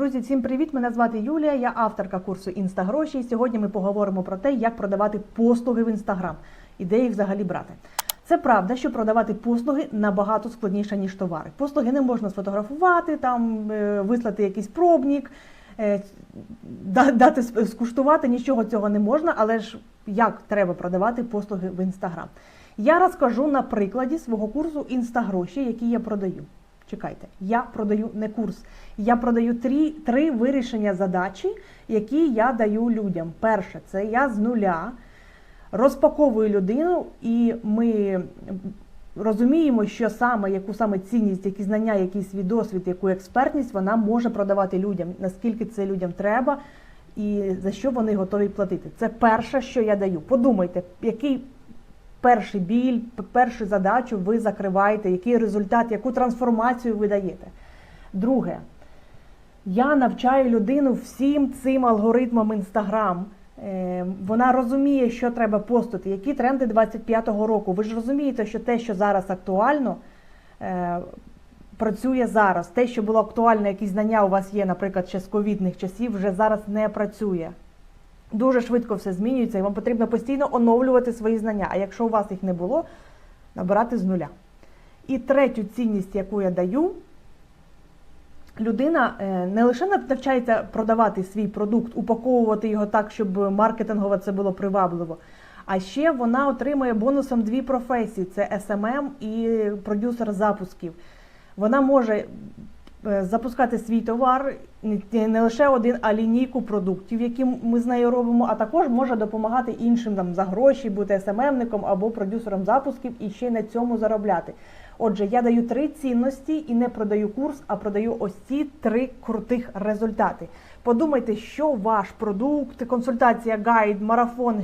Друзі, всім привіт! Мене звати Юлія, я авторка курсу Інстагроші. І сьогодні ми поговоримо про те, як продавати послуги в Інстаграм і де їх взагалі брати. Це правда, що продавати послуги набагато складніше, ніж товари. Послуги не можна сфотографувати, там е, вислати якийсь пробник, е, дати скуштувати, нічого цього не можна, але ж як треба продавати послуги в Інстаграм? Я розкажу на прикладі свого курсу Інстагроші, який я продаю. Чекайте, я продаю не курс. Я продаю три, три вирішення задачі, які я даю людям. Перше, це я з нуля розпаковую людину, і ми розуміємо, що саме, яку саме цінність, які знання, який свій досвід, яку експертність вона може продавати людям, наскільки це людям треба і за що вони готові платити. Це перше, що я даю. Подумайте, який перший біль, першу задачу ви закриваєте, який результат, яку трансформацію ви даєте. Друге, я навчаю людину всім цим алгоритмам Інстаграм. Е, Вона розуміє, що треба постити, які тренди 25-го року. Ви ж розумієте, що те, що зараз актуально, е, працює зараз. Те, що було актуально, якісь знання у вас є, наприклад, ще з ковідних часів, вже зараз не працює. Дуже швидко все змінюється, і вам потрібно постійно оновлювати свої знання. А якщо у вас їх не було, набирати з нуля. І третю цінність, яку я даю, людина е, не лише навчається продавати свій продукт, упаковувати його так, щоб маркетингово це було привабливо. А ще вона отримує бонусом дві професії: це SMM і продюсер запусків. Вона може запускати свій товар не- лише один, а лінійку продуктів, які ми з нею робимо, а також може допомагати іншим там за гроші, бути СММником або продюсером запусків і ще на цьому заробляти. Отже, я даю три цінності і не продаю курс, а продаю ось ці три крутих результати. Подумайте, що ваш продукт, консультація, гайд, марафон,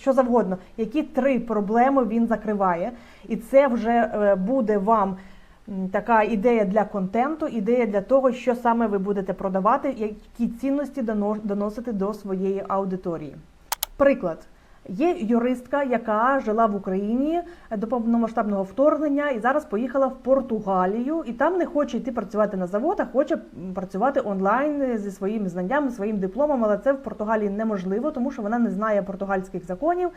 що завгодно, які три проблеми він закриває, і це вже е, буде вам така ідея для контенту, ідея для того, що саме ви будете продавати, які цінності доносити до своєї аудиторії. Приклад. Є юристка, яка жила в Україні до повномасштабного вторгнення і зараз поїхала в Португалію, і там не хоче йти працювати на завод, а хоче працювати онлайн зі своїми знаннями, своїм дипломом. Але це в Португалії неможливо, тому що вона не знає португальських законів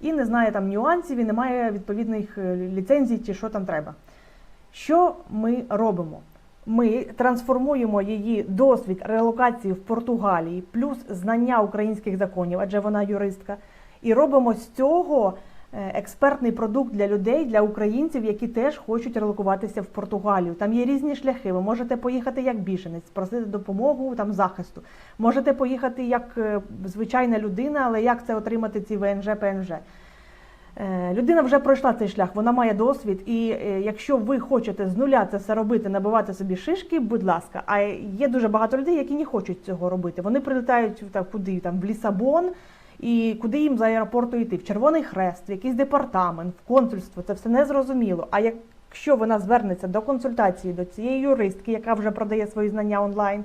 і не знає там нюансів, і не має відповідних е, ліцензій чи що там треба. Що ми робимо? Ми трансформуємо її досвід релокації в Португалії, плюс знання українських законів, адже вона юристка, і робимо з цього е, експертний продукт для людей, для українців, які теж хочуть релокуватися в Португалію. Там є різні шляхи. Ви можете поїхати як біженець, просити допомогу там захисту. Можете поїхати як е, звичайна людина, але як це отримати ці ВНЖ, ПНЖ? Е, Людина вже пройшла цей шлях, вона має досвід, і е, якщо ви хочете з нуля це все робити, набивати собі шишки, будь ласка. А є дуже багато людей, які не хочуть цього робити. Вони прилітають там, куди там в Лісабон, і куди їм з аеропорту йти? В Червоний Хрест, в якийсь департамент, в консульство. Це все незрозуміло. А якщо вона звернеться до консультації до цієї юристки, яка вже продає свої знання онлайн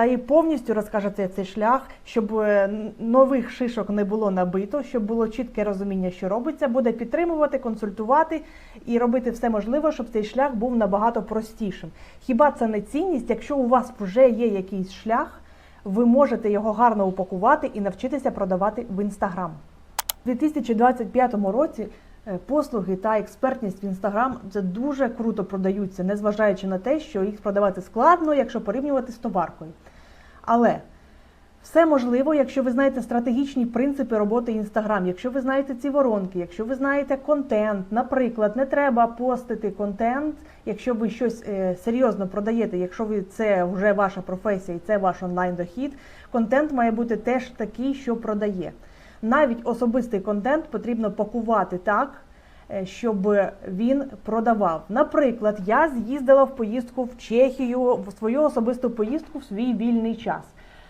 та їй повністю розкаже цей, шлях, щоб е, нових шишок не було набито, щоб було чітке розуміння, що робиться, буде підтримувати, консультувати і робити все можливе, щоб цей шлях був набагато простішим. Хіба це не цінність? Якщо у вас вже є якийсь шлях, ви можете його гарно упакувати і навчитися продавати в інстаграм. У 2025 році послуги та експертність в інстаграм це дуже круто продаються, незважаючи на те, що їх продавати складно, якщо порівнювати з товаркою. Але все можливо, якщо ви знаєте стратегічні принципи роботи Інстаграм, якщо ви знаєте ці воронки, якщо ви знаєте контент, наприклад, не треба постити контент, якщо ви щось е, серйозно продаєте, якщо ви це вже ваша професія і це ваш онлайн дохід, контент має бути теж такий, що продає. Навіть особистий контент потрібно пакувати так, е, щоб він продавав. Наприклад, я з'їздила в поїздку в Чехію, в свою особисту поїздку в свій вільний час.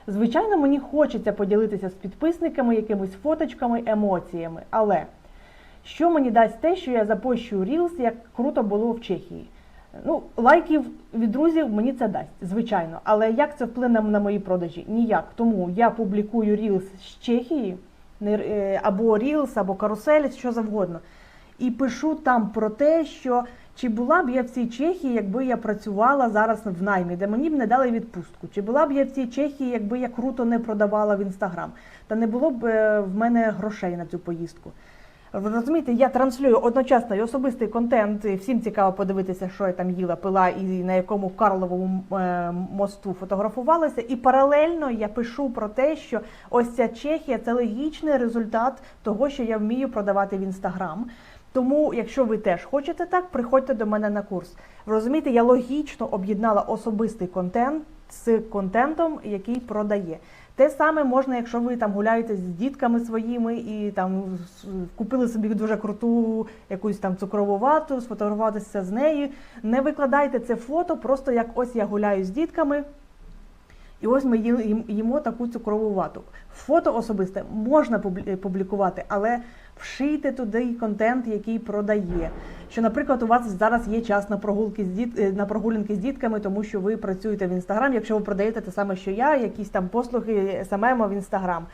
Звичайно, мені хочеться поділитися з підписниками якимись фоточками, емоціями. Але що мені дасть те, що я запощу Reels, як круто було в Чехії? Ну, лайків від друзів мені це дасть, звичайно. Але як це вплине на мої продажі? Ніяк. Тому я публікую Reels з Чехії, е, або Reels, або карусель, що завгодно. І пишу там про те, що Чи була б я в цій Чехії, якби я працювала зараз в наймі, де мені б не дали відпустку? Чи була б я в цій Чехії, якби я круто не продавала в інстаграм? Та не було б е, в мене грошей на цю поїздку. Розумієте, я транслюю одночасно і особистий контент. і Всім цікаво подивитися, що я там їла, пила і на якому Карловому е, мосту фотографувалася. І паралельно я пишу про те, що ось ця Чехія це логічний результат того, що я вмію продавати в інстаграм. Тому, якщо ви теж хочете так, приходьте до мене на курс. Розумієте, я логічно об'єднала особистий контент з контентом, який продає. Те саме можна, якщо ви там гуляєте з дітками своїми і там купили собі дуже круту якусь там цукрову вату, сфотографуватися з нею. Не викладайте це фото, просто як ось я гуляю з дітками. І ось ми їм- їмо таку цукрову вату. Фото особисте можна публікувати, але вшийте туди контент, який продає. Що, наприклад, у вас зараз є час на прогулки з діт... е, на прогулянки з дітками, тому що ви працюєте в інстаграм. Якщо ви продаєте те саме, що я, якісь там послуги СММ в інстаграм.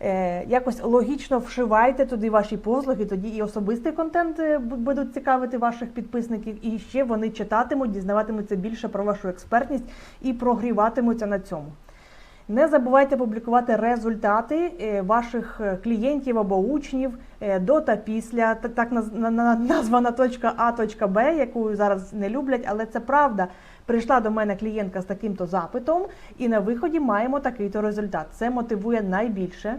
Е, якось логічно вшивайте туди ваші послуги, тоді і особистий контент е, будуть цікавити ваших підписників, і ще вони читатимуть, дізнаватимуться більше про вашу експертність і прогріватимуться на цьому. Не забувайте публікувати результати е, ваших клієнтів або учнів до та після. Так наз- на- на- названа точка А, точка Б, яку зараз не люблять, але це правда. Прийшла до мене клієнтка з таким-то запитом, і на виході маємо такий-то результат. Це мотивує найбільше.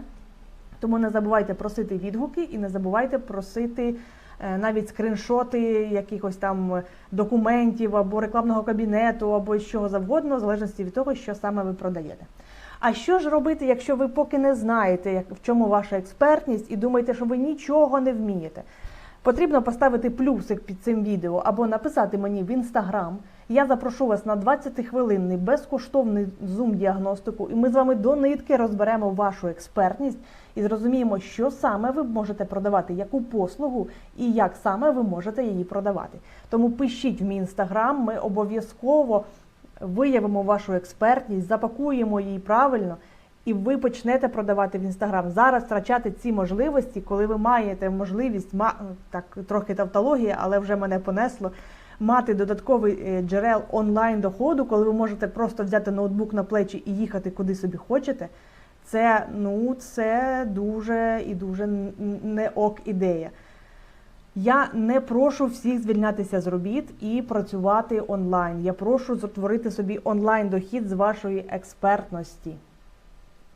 Тому не забувайте просити відгуки і не забувайте просити е, навіть скріншоти якихось там документів або рекламного кабінету, або чого завгодно, в залежності від того, що саме ви продаєте. А що ж робити, якщо ви поки не знаєте, в чому ваша експертність, і думаєте, що ви нічого не вмієте? Потрібно поставити плюсик під цим відео або написати мені в інстаграм. Я запрошу вас на 20-хвилинний безкоштовний зум-діагностику, і ми з вами до нитки розберемо вашу експертність і зрозуміємо, що саме ви можете продавати, яку послугу і як саме ви можете її продавати. Тому пишіть в мій інстаграм, ми обов'язково виявимо вашу експертність, запакуємо її правильно. І ви почнете продавати в інстаграм. Зараз втрачати ці можливості, коли ви маєте можливість так трохи тавтологія, але вже мене понесло. Мати додатковий е, джерел онлайн доходу, коли ви можете просто взяти ноутбук на плечі і їхати куди собі хочете. Це ну це дуже і дуже не ок ідея. Я не прошу всіх звільнятися з робіт і працювати онлайн. Я прошу створити собі онлайн дохід з вашої експертності.